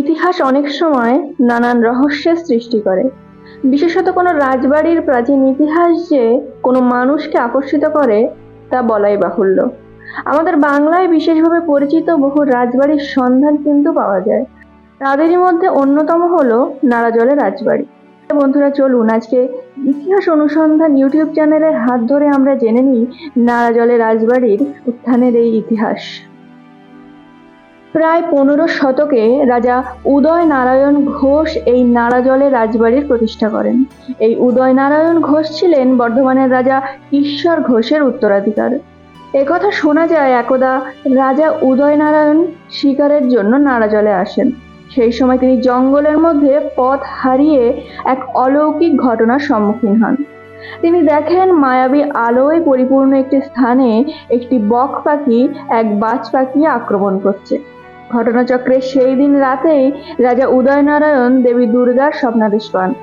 ইতিহাস অনেক সময় নানান রহস্যের সৃষ্টি করে। বিশেষত কোনো রাজবাড়ির প্রাচীন ইতিহাস যে কোনো মানুষকে আকর্ষিত করে, তা বলাই বাহুল্য। আমাদের বাংলায় বিশেষভাবে পরিচিত বহু রাজবাড়ির সন্ধান কিন্তু পাওয়া যায়। তাদেরই মধ্যে অন্যতম হলো নারাজলের রাজবাড়ি। বন্ধুরা, চলুন আজকে ইতিহাস অনুসন্ধান ইউটিউব চ্যানেলের হাত ধরে আমরা জেনে নিই নারাজলের রাজবাড়ির উত্থানের এই ইতিহাস। প্রায় পনেরো শতকে রাজা উদয় নারায়ণ ঘোষ এই নারাজলে রাজবাড়ির প্রতিষ্ঠা করেন। এই উদয় নারায়ণ ঘোষ ছিলেন বর্ধমানের রাজা ঈশ্বর ঘোষের উত্তরাধিকার। একথা শোনা যায় একদা রাজা উদয় নারায়ণ শিকারের জন্য নারাজলে আসেন। সেই সময় তিনি জঙ্গলের মধ্যে পথ হারিয়ে এক অলৌকিক ঘটনার সম্মুখীন হন। তিনি দেখেন মায়াবী আলোয় পরিপূর্ণ একটি স্থানে একটি বক পাখি এক বাজ পাখি আক্রমণ করছে। ঘটনাচক্রে সেই দিন রাতেই রাজা উদয়নারায়ণ দেবী দুর্গার স্বপ্নাদেশ পান।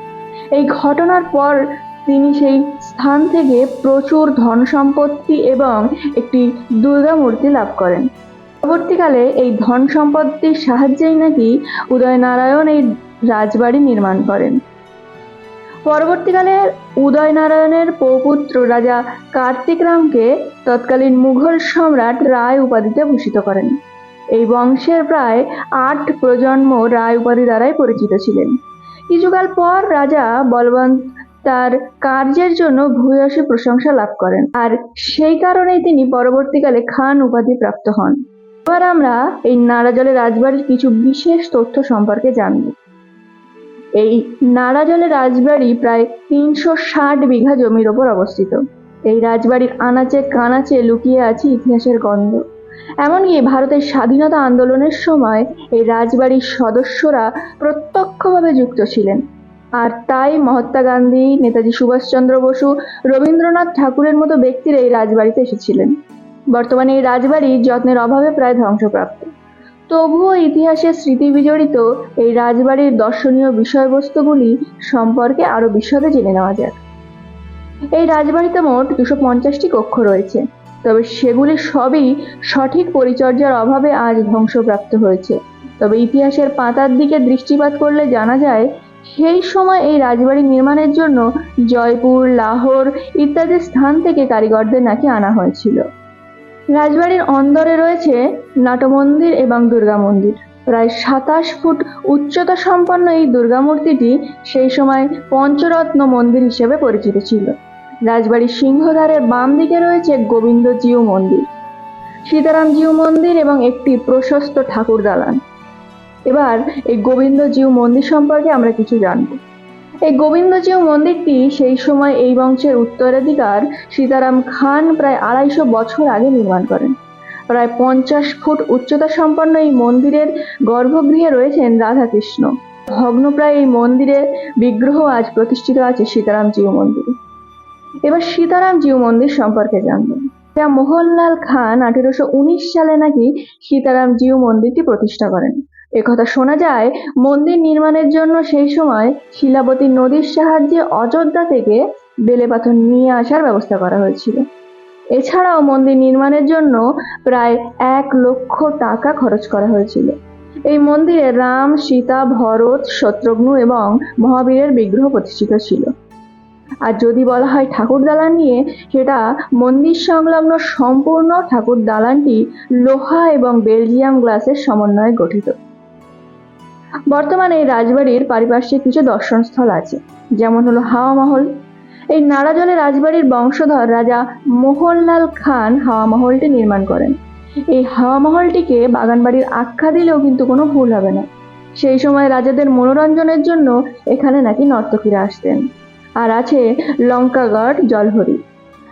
এই ঘটনার পর তিনি সেই স্থান থেকে প্রচুর ধন সম্পত্তি এবং একটি দুর্গা মূর্তি লাভ করেন। পরবর্তীকালে এই ধন সম্পত্তির সাহায্যেই নাকি উদয়নারায়ণ এই রাজবাড়ি নির্মাণ করেন। পরবর্তীকালে উদয়নারায়ণের পৌপুত্র রাজা কার্তিক রামকে তৎকালীন মুঘল সম্রাট রায় উপাধিতে ভূষিত করেন। এই বংশের প্রায় আট প্রজন্ম রায় উপাধি দ্বারাই পরিচিত ছিলেন। কিছুকাল পর রাজা বলবন্ত তার কার্যের জন্য ভূয়সী প্রশংসা লাভ করেন। আর সেই কারণেই তিনি পরবর্তীকালে খান উপাধি প্রাপ্ত হন। এবার আমরা এই নারাজলের রাজবাড়ির কিছু বিশেষ তথ্য সম্পর্কে জানব। এই নারাজলে রাজবাড়ি প্রায় তিনশো ষাট বিঘা জমির ওপর অবস্থিত। এই রাজবাড়ির আনাচে কানাচে লুকিয়ে আছে ইতিহাসের গন্ধ। এমনকি ভারতের স্বাধীনতা আন্দোলনের সময় এই রাজবাড়ির সদস্যরা প্রত্যক্ষভাবে যুক্ত ছিলেন। আর তাই মহাত্মা গান্ধী, নেতাজি সুভাষচন্দ্র বসু, রবীন্দ্রনাথ ঠাকুরের মতো ব্যক্তিরা এই রাজবাড়িতে এসেছিলেন। বর্তমানে এই রাজবাড়ি যত্নের অভাবে প্রায় ধ্বংসপ্রাপ্ত। তবুও ইতিহাসের স্মৃতি বিজড়িত এই রাজবাড়ির দর্শনীয় বিষয়বস্তুগুলি সম্পর্কে আরও বিশদে জেনে নেওয়া যাক। এই রাজবাড়িতে মোট দুশো পঞ্চাশটি কক্ষ রয়েছে। তবে সেগুলি সবই সঠিক পরিচর্যার অভাবে আজ ধ্বংসপ্রাপ্ত হয়েছে। তবে ইতিহাসের পাতার দিকে দৃষ্টিপাত করলে জানা যায়, সেই সময় এই রাজবাড়ি নির্মাণের জন্য জয়পুর, লাহোর ইত্যাদি স্থান থেকে কারিগরদের নাকি আনা হয়েছিল। রাজবাড়ির অন্দরে রয়েছে নাটমন্দির এবং দুর্গা মন্দির। প্রায় সাতাশ ফুট উচ্চতা সম্পন্ন এই দুর্গা মূর্তিটি সেই সময় পঞ্চরত্ন মন্দির হিসেবে পরিচিত ছিল। রাজবাড়ির সিংহদ্বারের বাম দিকে রয়েছে গোবিন্দজিউ মন্দির। সীতারামজিউ মন্দির এবং একটি প্রশস্ত ঠাকুর দালান। এবার এই গোবিন্দজিউ মন্দির সম্পর্কে আমরা কিছু জানব। এই গোবিন্দজিউ মন্দিরটি সেই সময় এই বংশের উত্তরাধিকার সীতারাম খান প্রায় আড়াইশো বছর আগে নির্মাণ করেন। প্রায় পঞ্চাশ ফুট উচ্চতা সম্পন্ন এই মন্দিরের গর্ভগৃহে রয়েছেন রাধাকৃষ্ণ। ভগ্নপ্রায় এই মন্দিরের বিগ্রহ আজ প্রতিষ্ঠিত আছে সীতারাম জিউ মন্দিরে। এবার সীতারাম জিউ মন্দির সম্পর্কে জানব। যা মোহনলাল খান আঠেরোশো উনিশ সালে নাকি সীতারাম জিউ মন্দিরটি প্রতিষ্ঠা করেন। একথা শোনা যায়, মন্দির নির্মাণের জন্য সেই সময় শিলাবতী নদীর সাহায্যে অযোধ্যা থেকে বেলে পাথর নিয়ে আসার ব্যবস্থা করা হয়েছিল। এছাড়াও মন্দির নির্মাণের জন্য প্রায় এক লক্ষ টাকা খরচ করা হয়েছিল। এই মন্দিরে রাম, সীতা, ভরত, শত্রুঘ্ন এবং মহাবীরের বিগ্রহ প্রতিষ্ঠিত ছিল। আর যদি বলা হয় ঠাকুর দালান নিয়ে, সেটা মন্দির সংলগ্ন সম্পূর্ণ ঠাকুর দালানটি লোহা এবং বেলজিয়াম গ্লাসের সমন্বয়ে গঠিত। বর্তমানে এই রাজবাড়ির পারিপার্শ্বিক কিছু দর্শনস্থল আছে, যেমন হলো হাওয়া মহল। এই নারাজলে রাজবাড়ির বংশধর রাজা মোহনলাল খান হাওয়া মহলটি নির্মাণ করেন। এই হাওয়া মহলটিকে বাগানবাড়ির আখ্যা দিলেও কিন্তু কোনো ভুল হবে না। সেই সময় রাজাদের মনোরঞ্জনের জন্য এখানে নাকি নর্তকীরা আসতেন। আর আছে লঙ্কাগড় জলহরি।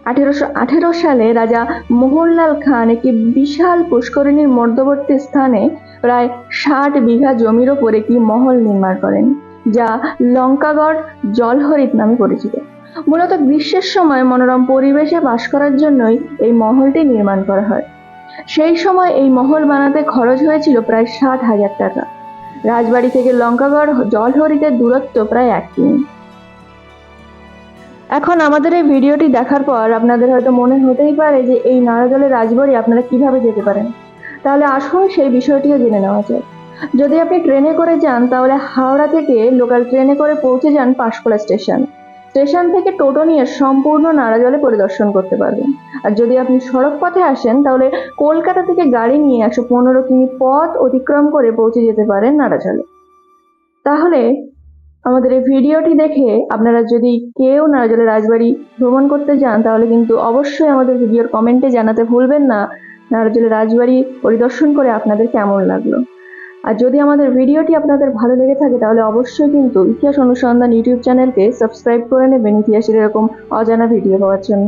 আঠেরোশো আঠেরো সালে রাজা মোহনলাল খান একটি বিশাল পুষ্করিণীর মধ্যবর্তী স্থানে প্রায় ষাট বিঘা জমির ওপর একটি মহল নির্মাণ করেন, যা লঙ্কাগড় জলহরিত নামে পরিচিত। মূলত গ্রীষ্মের সময় মনোরম পরিবেশে বাস করার জন্যই এই মহলটি নির্মাণ করা হয়। সেই সময় এই মহল বানাতে খরচ হয়েছিল প্রায় ষাট হাজার টাকা। রাজবাড়ি থেকে লঙ্কাগড় জলহরিতের দূরত্ব প্রায় এক কিমি। এখন আমাদের এই ভিডিওটি দেখার পর আপনাদের হয়তো মনে হতেই পারে যে এই নারাজলের রাজবাড়ি আপনারা কীভাবে যেতে পারেন। তাহলে আসুন সেই বিষয়টিও জেনে নেওয়া যায় যদি আপনি ট্রেনে করে যান, তাহলে হাওড়া থেকে লোকাল ট্রেনে করে পৌঁছে যান পাঁশকুড়া স্টেশন। স্টেশন থেকে টোটো নিয়ে সম্পূর্ণ নাড়াজলে পরিদর্শন করতে পারবেন। আর যদি আপনি সড়ক পথে আসেন, তাহলে কলকাতা থেকে গাড়ি নিয়ে একশো পনেরো কিমি পথ অতিক্রম করে পৌঁছে যেতে পারেন নাড়াজলে তাহলে আমাদের এই ভিডিওটি দেখে আপনারা যদি কেউ নাড়াজলে রাজবাড়ি ভ্রমণ করতে যান, তাহলে কিন্তু অবশ্যই আমাদের ভিডিওর কমেন্টে জানাতে ভুলবেন না। নাড়াজলে রাজবাড়ি পরিদর্শন করে আপনাদের কেমন লাগল? আর যদি আমাদের ভিডিওটি আপনাদের ভালো লেগে থাকে, তাহলে অবশ্যই কিন্তু ইতিহাস অনুসন্ধান ইউটিউব চ্যানেলকে সাবস্ক্রাইব করে নেবেন ইতিহাসের এরকম অজানা ভিডিও পাওয়ার জন্য।